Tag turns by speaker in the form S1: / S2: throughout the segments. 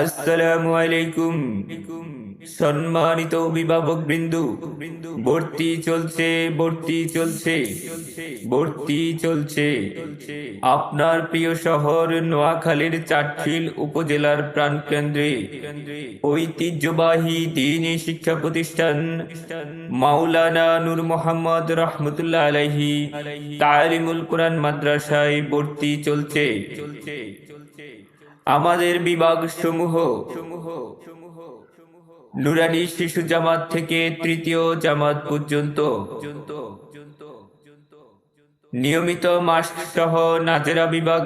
S1: আসসালামু আলাইকুম। সম্মানিত অভিভাবক বিন্দু, ভর্তি চলছে ভর্তি চলছে ভর্তি চলছে। আপনার প্রিয় শহর নোয়াখালীর চাটখিল উপজেলার প্রাণকেন্দ্রে ঐতিহ্যবাহী দিনী শিক্ষা প্রতিষ্ঠান মাওলানা নূর মোহাম্মদ রহমতুল্লাহ আলাইহি তালিমুল কোরআন মাদ্রাসায় ভর্তি চলছে চলছে। আমাদের বিভাগ সমূহ। নুরানি শিশু জামাত থেকে তৃতীয় জামাত পর্যন্ত। নিয়মিত মাস্ক সহ নাজেরা বিভাগ।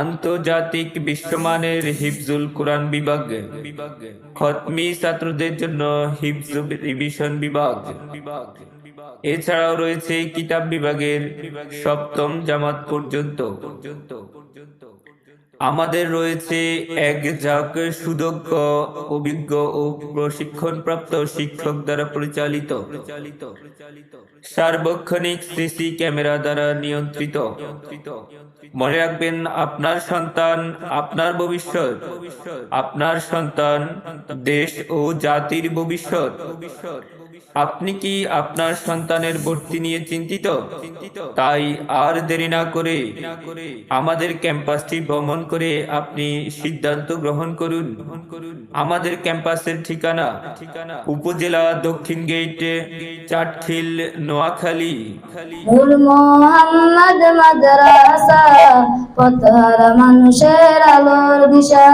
S1: আন্তর্জাতিক বিশ্বমানের হিফজুল কোরআন বিভাগ। খতমি ছাত্রদের জন্য হিফজ রিভিশন বিভাগ। এছাড়াও রয়েছে কিতাব বিভাগের সপ্তম জামাত পর্যন্ত। আমাদের রয়েছে এক ঝাঁক সুদক্ষ, অভিজ্ঞ ও প্রশিক্ষণপ্রাপ্ত শিক্ষক দ্বারা পরিচালিত। সার্বক্ষণিক সিসি ক্যামেরা দ্বারা নিয়ন্ত্রিত। মনে রাখবেন, আপনার সন্তান, আপনার ভবিষ্যৎ, আপনার সন্তান দেশ ও জাতির ভবিষ্যৎ। আপনি কি আপনার সন্তানের ভর্তি নিয়ে চিন্তিত? তাই আর দেরি না করে আমাদের ক্যাম্পাসটি ভ্রমণ করে আপনি সিদ্ধান্ত গ্রহণ করুন। আমাদের ক্যাম্পাসের ঠিকানা উপজেলা দক্ষিণ গেট চাটখিল, নোয়াখালী।
S2: মোহাম্মদ মাদ্রাসা। পথহারা মানুষের আলোর দিশা।